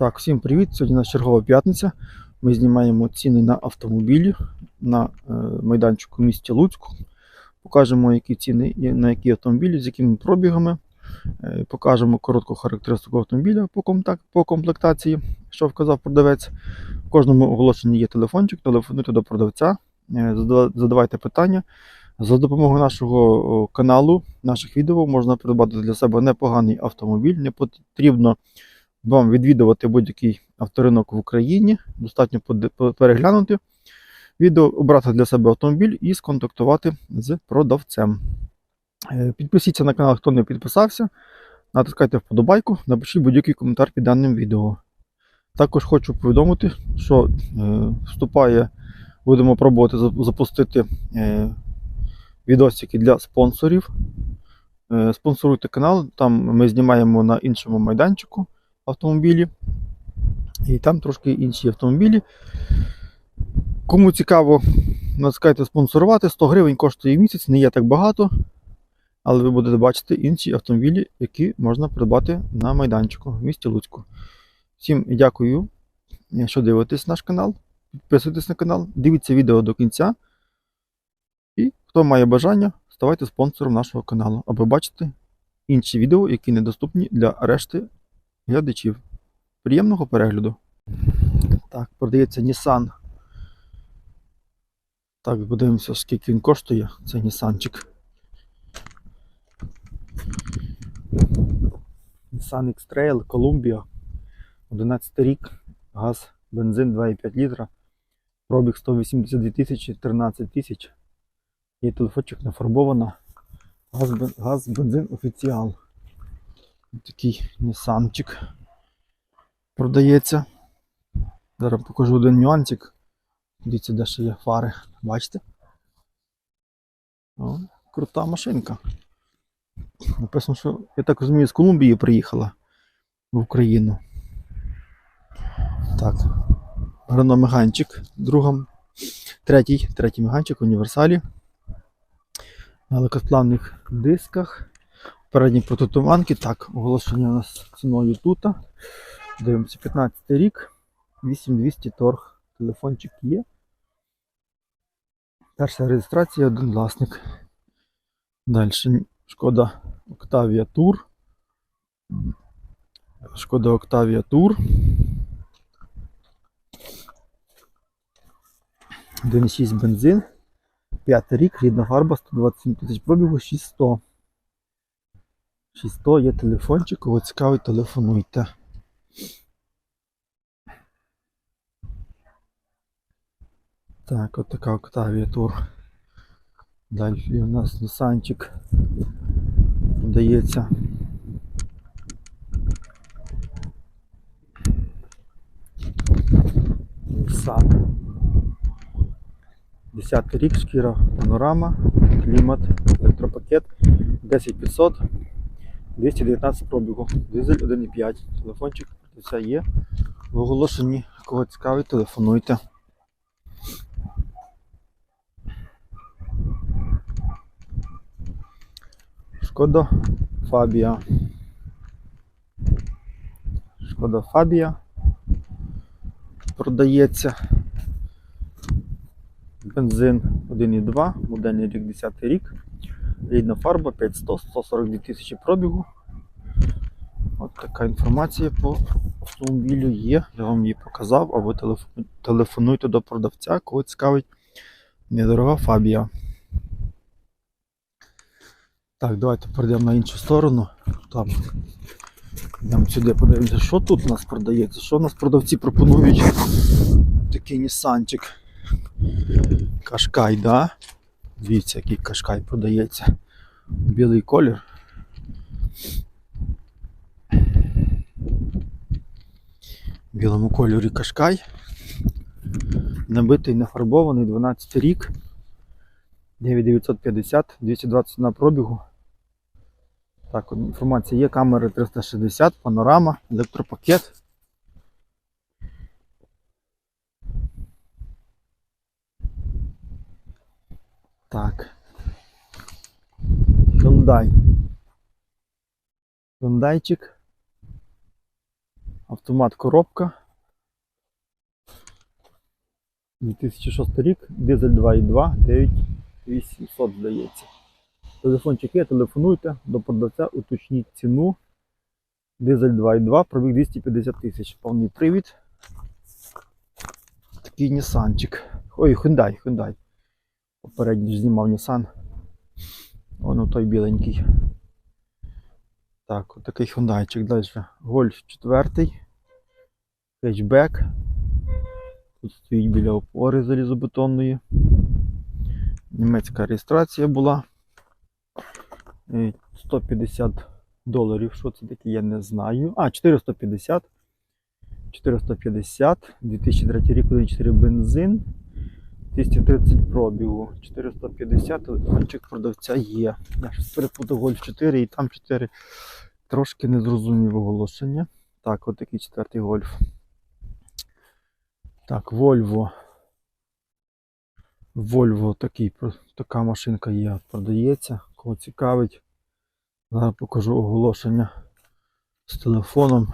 Так, всім привіт! Сьогодні у нас чергова п'ятниця. Ми знімаємо ціни на автомобілі на е, майданчику в місті Луцьку. Покажемо, які ціни на які автомобілі, з якими пробігами. Е, Покажемо коротку характеристику автомобіля по комплектації, що вказав продавець. В кожному оголошенні є телефончик, телефонуйте до продавця, е, задавайте питання. За допомогою нашого каналу, наших відео можна придбати для себе непоганий автомобіль. Не потрібно вам відвідувати будь-який авторинок в Україні. Достатньо переглянути відео, обрати для себе автомобіль і сконтактувати з продавцем. Е, Підпишіться на канал, хто не підписався. Натискайте вподобайку, напишіть будь-який коментар під даним відео. Також хочу повідомити, що е, вступає, будемо пробувати запустити е, відосики для спонсорів. Спонсоруйте канал, там ми знімаємо на іншому майданчику автомобілі. І там трошки інші автомобілі. Кому цікаво, натискайте спонсорувати. 100 гривень коштує в місяць, не є так багато. Але ви будете бачити інші автомобілі, які можна придбати на майданчику в місті Луцьку. Всім дякую, що дивитесь наш канал. Підписуйтесь на канал, дивіться відео до кінця. І хто має бажання, ставайте спонсором нашого каналу, аби бачити інші відео, які недоступні для решти глядачів. Приємного перегляду. Так, продається Nissan. Так, подивимося, скільки він коштує. Це Нісанчик. Nissan X-Trail, Columbia. 11 рік. Газ, бензин 2,5 літра. Пробіг 182 тисячі, 13 тисяч. Є телефончик нафарбована. Газ, газ, бензин офіціал. Такий Нісанчик продається. Зараз покажу один нюансик. Дивіться, де ще є фари. Бачите? О, крута машинка. Написано, що, я так розумію, з Колумбії приїхала в Україну. Так. Рено Меганчик, другом, третій, третій меганчик в універсалі. На легкосплавних дисках. Передні протитуманки. Так, оголошення у нас ціною тут. Дивимося, 15 рік, 8200 торг. Телефончик є. Перша реєстрація, один власник. Далі шкода Octavia Tour. Шкода Octavia Tour. 1,6 бензин. П'ятий рік, рідна фарба, 127 тисяч пробігу, 600. 600 є телефончик, кого цікавить, телефонуйте. Так, от така Octavia Tour. Далі у нас Нісанчик продається. Nissan. 10 рік, шкіра панорама, клімат, електропакет, 10500, 219 пробігу, дизель 1,5. Телефончик все є. В оголошенні, кого цікавить, телефонуйте. Шкода Фабія. Шкода Фабія продається. Бензин 1,2, модельний рік 10 рік. Рідна фарба 500, 142 тисячі пробігу. От така інформація по автомобілю є. Я вам її показав, або телефон- телефонуйте до продавця, кого цікавить недорога фабія. Так, давайте перейдемо на іншу сторону. Там йдемо сюди, подивимося, що тут у нас продається, що у нас продавці пропонують. Такий Нісанчик. Кашкай, да? Дивіться, який кашкай продається. Білий колір. В білому кольорі кашкай. Набитий, нафарбований, 12 рік. 9950, 220 на пробігу. Так, інформація є, камери 360, панорама, електропакет. Так. Hyundai. Hyundaiчик. Автомат коробка. 2006 рік, дизель 2.2, 9800 здається. Телефончик є, телефонуйте до продавця, уточніть ціну. Дизель 2.2, пробіг 250 тисяч. Повний привід. Такий Нісанчик. Ой, Hyundai, Hyundai. Попередньо знімав Nissan. Воно той біленький. Так, отакий Hyundaiчик далі. Гольф 4. Хетчбек. Тут стоїть біля опори залізобетонної. Німецька реєстрація була. Е, 150 доларів. Що це таке, я не знаю. А, 450. 450. 2003 рік 1.4 бензин. 230 пробігу. 450 телефончик продавця є. Я щось перепутав Гольф 4 і там 4. Трошки не зрозумів оголошення. Так, от такий четвертий гольф. Так, Volvo. Volvo такий, така машинка є, продається. Кого цікавить. Зараз покажу оголошення з телефоном.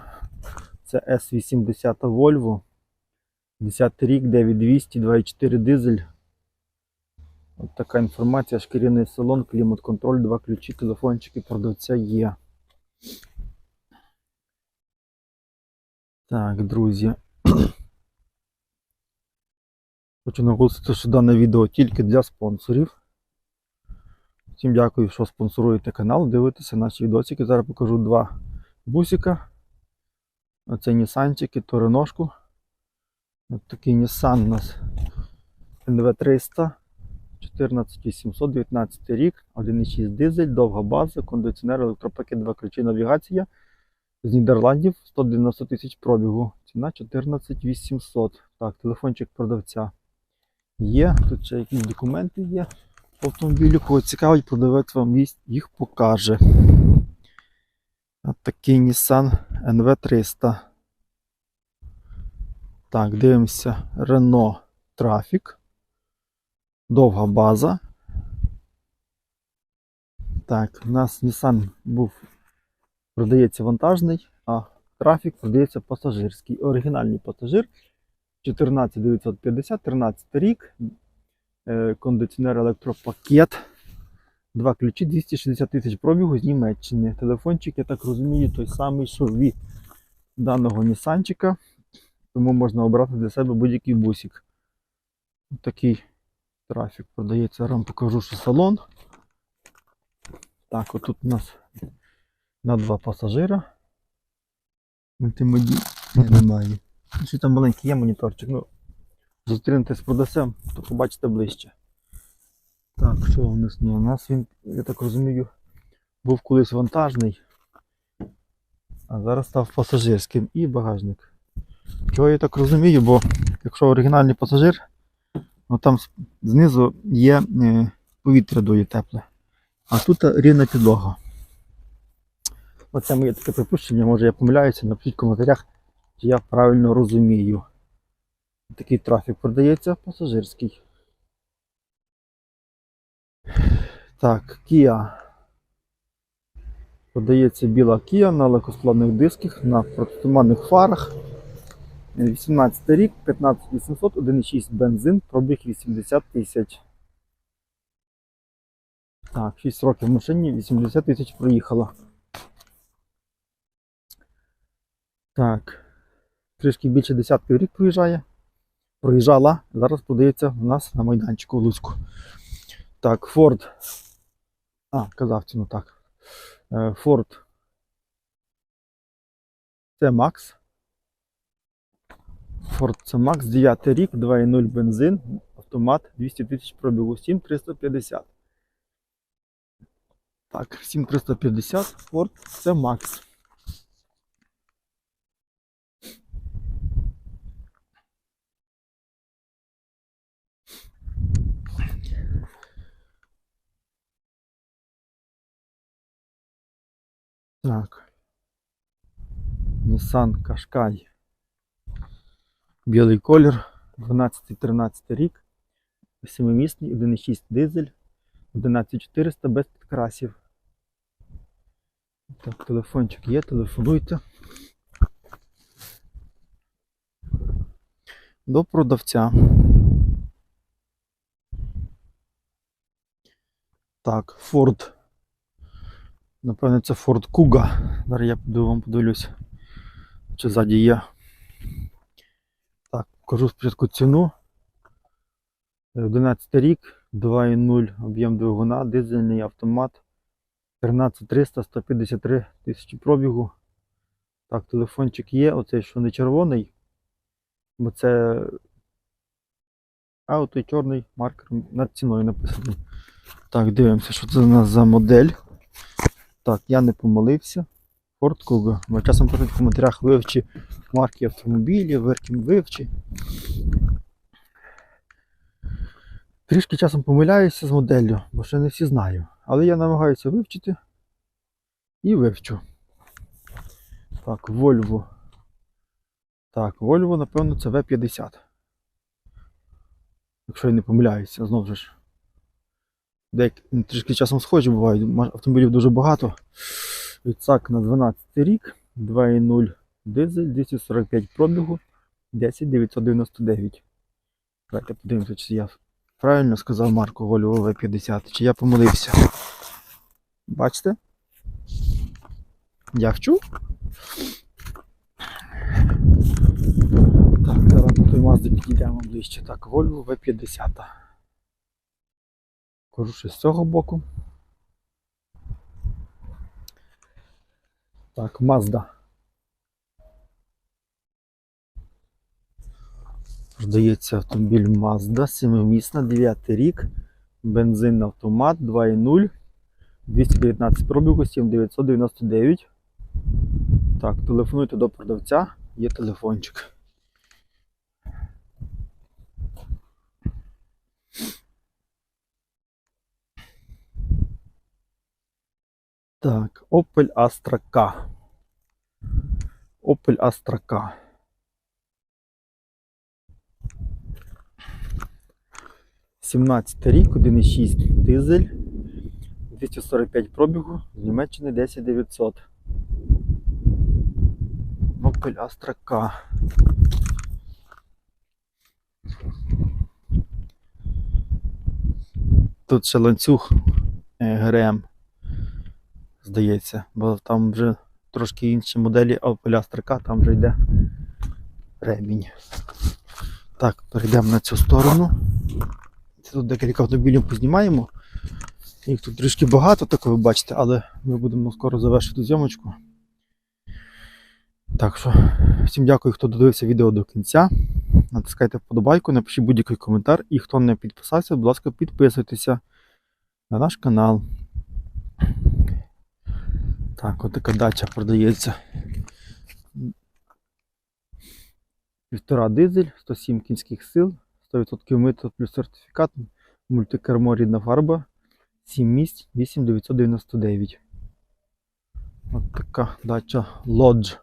Це S80 Volvo. 10 рік, 9200, 2.4 дизель. От така інформація, шкіряний салон, клімат-контроль, два ключі, телефончики продавця є. Так, друзі. Хочу наголосити, що дане відео тільки для спонсорів. Всім дякую, що спонсоруєте канал, дивитеся наші відосики. Зараз покажу два бусика. Оце Нісанчики, Ториношку. Ось такий Nissan у нас NV300 14800, 19 рік, 1,6 дизель, довга база, кондиціонер, електропакет, два ключі, навігація. З Нідерландів 190 тисяч пробігу. Ціна 14800. Так, телефончик продавця є. Тут ще якісь документи є по автомобілю. Кого цікавить, продавець вам їх покаже. От такий Nissan NV300. Так, дивимося. Renault Traffic. Довга база. Так, у нас Nissan був продається вантажний, а Traffic продається пасажирський. Оригінальний пасажир 14950, 13 рік. Е, Кондиціонер електропакет. Два ключі, 260 тисяч пробігу з Німеччини. Телефончик, я так розумію, той самий, що від даного Нісанчика. Тому можна обрати для себе будь-який бусик. Ось Такий трафік продається. Я вам покажу, що салон. Так, отут у нас на два пасажира. Мультимедій немає. Ще там маленький є моніторчик. Ну, зустрінетесь з продавцем, то побачите ближче. Так, що у нас? Ну, у нас він, я так розумію, був колись вантажний, а зараз став пасажирським і багажник. Чого я так розумію, бо якщо оригінальний пасажир, ну там знизу є е, повітря дує тепле, а тут рівна підлога. Оце моє таке припущення, може я помиляюся, напишіть в коментарях, чи я правильно розумію. Такий трафік продається пасажирський. Так, Kia. Подається біла Kia на легкосплавних дисках, на протитуманних фарах. 18 рік, 15800, 1,6 бензин, пробіг 80 тисяч. Так, 6 років в машині, 80 тисяч проїхала. Так. Трішки більше десятки рік проїжджає. Проїжджала. Зараз подається в нас на майданчику в Луцьку. Так, Ford. А, казав ціну так. Е, Ford. Це Max. Ford це Max, 9 рік, 2.0 бензин, автомат, 200 тисяч пробігу, 7350. Так, 7350, Ford це Max. Так. Nissan Qashqai. Білий колір, 12-13 рік, 7-місний, 1,6 дизель, 11400 без підкрасів. Так, телефончик є, телефонуйте. до продавця. Так, Ford. Напевно, це Ford Kuga. Зараз я вам подивлюсь, чи ззаді є. Покажу спочатку ціну. Е, 11 рік, 2,0 об'єм двигуна, дизельний автомат. 13300, 153 тисячі пробігу. Так, телефончик є, оцей, що не червоний, бо це. А чорний маркер над ціною написаний. Так, дивимося, що це у нас за модель. Так, я не помилився. Ford Kuga. Бо часом пишуть в коментарях вивчи марки автомобілів, вивчи. Трішки часом помиляюся з моделлю, бо ще не всі знаю. Але я намагаюся вивчити і вивчу. Так, Volvo. Так, Volvo, напевно, це V50. Якщо я не помиляюся, знову ж. Деякі трішки часом схожі бувають, автомобілів дуже багато. Відсак на 12 рік, 2,0 дизель, 245 пробігу, 10999. Давайте подивимося, чи я правильно сказав марку Volvo V50, чи я помилився. Бачите? Я вчу. Так, зараз до той Mazda підійдемо ближче. Так, Volvo V50. Кажу ще з цього боку. Так, Mazda. Продається автомобіль Mazda, 7-місна, 9 рік, бензин автомат 2.0, 219 пробігу, 7999. Так, телефонуйте до продавця, є телефончик. Так, Opel Astra K. Opel Astra K. Сімнадцятий рік, 1,6 дизель, 245 пробігу, з Німеччини 10900. Opel Astra K. Тут ще ланцюг е, ГРМ, здається, бо там вже трошки інші моделі Opel Astra K, там вже йде ремінь. Так, перейдемо на цю сторону. Це Тут декілька автомобілів познімаємо. Їх тут трішки багато, так ви бачите, але ми будемо скоро завершити зйомочку. Так що, всім дякую, хто додивився відео до кінця. Натискайте вподобайку, напишіть будь-який коментар. І хто не підписався, будь ласка, підписуйтеся на наш канал. Так, от така дача продається. Півтора дизель, 107 кінських сил, 100% мито плюс сертифікат, мультикермо рідна фарба, 7 місць, 8999. От така дача Lodge.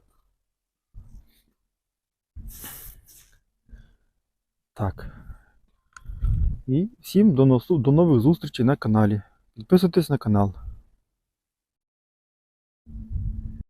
Так. І всім до, носу, до нових зустрічей на каналі. Підписуйтесь на канал.